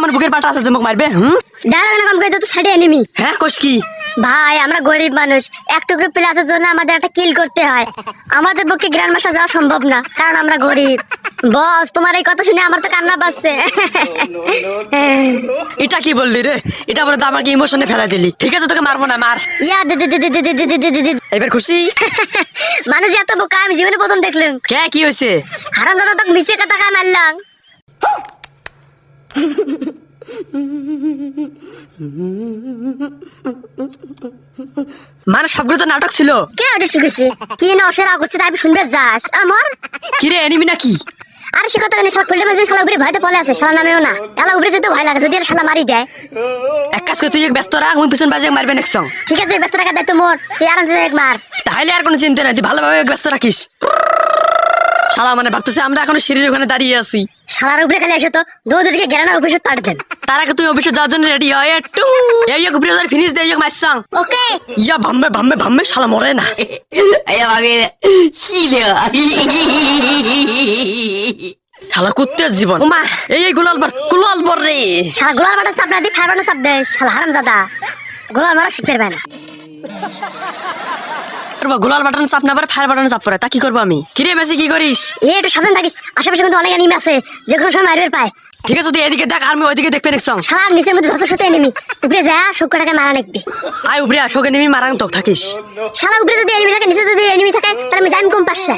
আমার বুকের পাটা আছে মুখ মারবে হুম? দাঁড়া না কম করে তো ছাড়ে এনিমি হ্যাঁ কোশ কি? ভাই আমরা গরিব মানুষ। এক টুকরো প্লাসের জন্য আমাদের একটা কিল করতে হয়। আমাদের পক্ষে গ্র্যান্ড মাস্টার যাওয়া সম্ভব না কারণ আমরা গরিব। বস তোমার এই কথা শুনে আমার তো কান্না পাচ্ছে। এটা কি বললি রে? এটা বলে তো আমাকে ইমোশনে ফেলা দিলি। ঠিক আছে তোকে মারবো না মার। ইয়া দে এবার খুশি? মানুষ এত বোকা আমি জীবনে প্রথম দেখলাম। কে কি হয়েছে? হারাম দাদা তো মিশে কথা কা মারলাম। মানে সবগুলো তো নাটক ছিল। কে শিখেছে? কি করছে তাই শুনবে যাস। আমার? কি রে এনিমি নাকি? আরে সে কথা জানি সব শালা উপরে ভয়তে পলে আছে শালা নামেও না। এলা উপরে যেতে ভয় লাগে যদি শালা মারি দেয়। এক কাজ করে তুই এক ব্যস্ত রাখ আমি পিছন বাজে মারবে নেক্সট সং ঠিক আছে ব্যস্ত রাখা দায়িত্ব মোর তুই আরামসে এক মার। তাহলে আর কোনো চিন্তা নাই তুই ভালোভাবে ব্যস্ত রাখিস। শালা মানে ভাবতেছে আমরা এখনও সিঁড়ির ওখানে দাঁড়িয়ে আছি। শালার উপরে খালি এসে তো দৌড়কে গেরানোর উপরে পাঠিয়ে দেন। তার আগে তুই অফিসে যাওয়ার জন্য রেডি হয় একটু। এই এক উপরে ফিনিশ দে এক মাইসাং। ওকে। ইয়া ভাম্মে ভাম্মে ভাম্মে শালা মরে না। Ella va bien. শালা কুত্তে জীবন। ওমা এই এই গুলাল বর গুলাল বর রে। শালা গোলার মাঠে চাপ না দিয়ে ফায়ার বাটে চাপ দে। শালা হারাম দাদা গোলার মারা শিখতে পারবে না। করব? গোলাল বাটন চাপ না ফায়ার বাটন চাপ পরে তা কি করব আমি? কিরে মেসি কি করিস? এই একটু সাবধান থাকিস। আশেপাশে কিন্তু অনেক এনিমি আছে যে কোনো সময় মারবে পায়। ঠিক আছে তুই এদিকে দেখ আমি ওইদিকে দেখবে নেক্সট সং নিচের মধ্যে যত শত এনিমি উপরে যা শুক্রটাকে মারা লাগবে। আয় উপরে আসোকে এনিমি মারাং তো থাকিস। সারা উপরে যদি এনিমি থাকে নিচে যদি এনিমি থাকে তাহলে আমি জানি কম পাশে।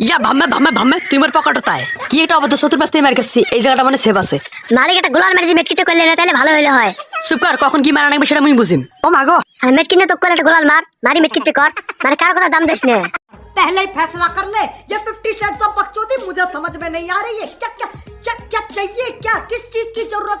ইয়া ভাম্মে ভাম্মে ভাম্মে তুই মোর পকেট তাই কি একটা অবদ্ধ সতুর পাশ থেকে মার গেছি এই জায়গাটা মানে সেভ আছে মালিক একটা গোলাল মারি যে মেটকিটে করলে না তাহলে ভালো হইলে হয় চুপ কর কখন কি মারা নাকবে সেটা মুই বুঝিম ও মাগো আর মেটকিনে তো করে একটা গোলাল মার মারি মেটকিটে কর মানে কার কথা দাম দেশ নে पहले ही फैसला कर ले ये फिफ्टी शेड्स ऑफ बकचोदी मुझे समझ में नहीं आ रही है क्या क्या क्या क्या चाहिए क्या किस चीज की जरूरत